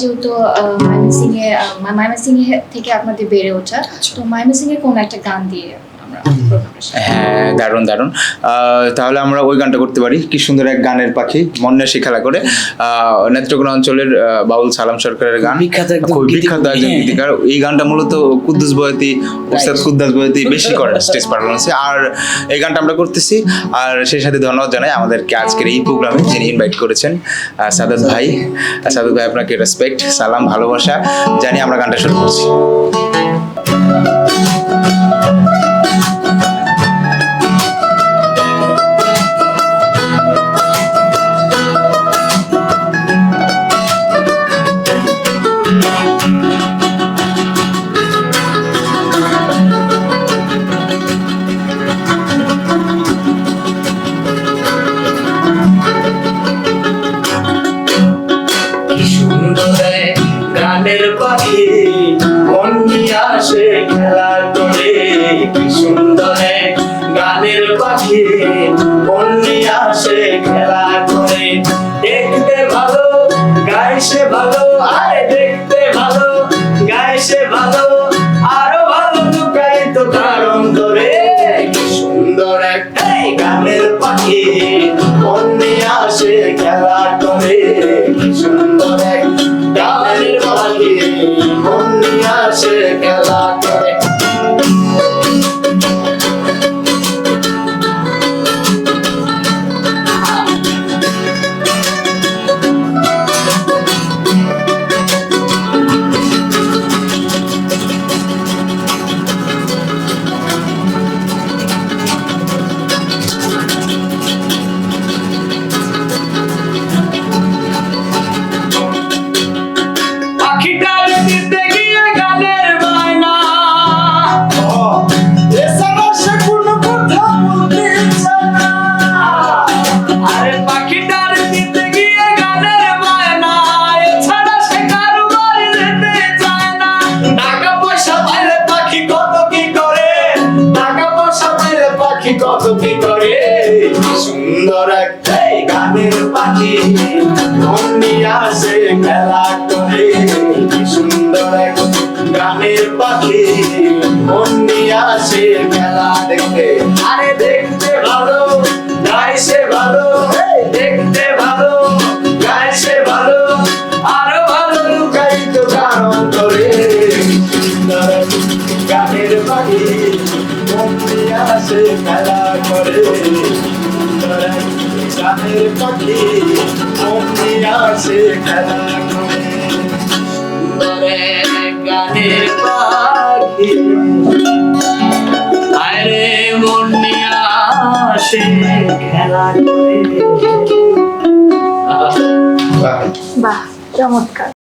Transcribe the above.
যেহেতু ময়মনসিংহে এ থেকে আপনাদের বেড়ে ওঠা তো ময়মনসিংহে এর কোন একটা গান দিয়ে আমরা। হ্যাঁ দারুণ দারুণ। তাহলে আমরা ওই গানটা করতে পারি। কি সুন্দর এক গানের পাখি মন্যাসী খেলা করে। আহ, নেত্রকোনা অঞ্চলের বাউল সালাম সরকারের গান। বিখ্যাত খুব বিখ্যাত একজন হ্যাঁ। গীতিকার। এই গানটা মূলত কুদ্দুস বয়তি উস্তাদ কুদ্দাস বয়তি বেশি করে স্টেজ পারফরমেন্সে আর এই গানটা আমরা করতেছি। আর সেই সাথে ধন্যবাদ জানাই আমাদেরকে আজকের এই প্রোগ্রামে যিনি ইনভাইট করেছেন সাদাত ভাই। সাদাত ভাই আপনাকে রেসপেক্ট সালাম ভালোবাসা জানি আমরা গানটা শুরু করছি। সুন্দর গানের পাখি মন আসে খেলা করে। কি সুন্দর গানের পাখি মন আসে খেলা করে। দেখতে ভালো গাইছে ভালো, আরে দেখতে ভালো গাইছে ভালো, আরও ভালো লুকাই তো কারণ ধরে কি সুন্দর একটাই গানের পাখি মন আসে খেলা করে। সুন্দর সুন্দর একটাই গানের পাখি। মন আসে খেলা করে। সুন্দর এক গানের পাখি। মন আসে খেলা দেখতে। আরে দেখতে ভালো গাইছে ভালো। দেখতে ভালো গাইছে ভালো। আরও ভালো লুকাই কারণ করে গানের পাখি। মন আসে খেলা করে। গানের পাখি মন আসে খেলা করে গানের পাখি আরে মন আসে খেলা বাহ চমৎকার।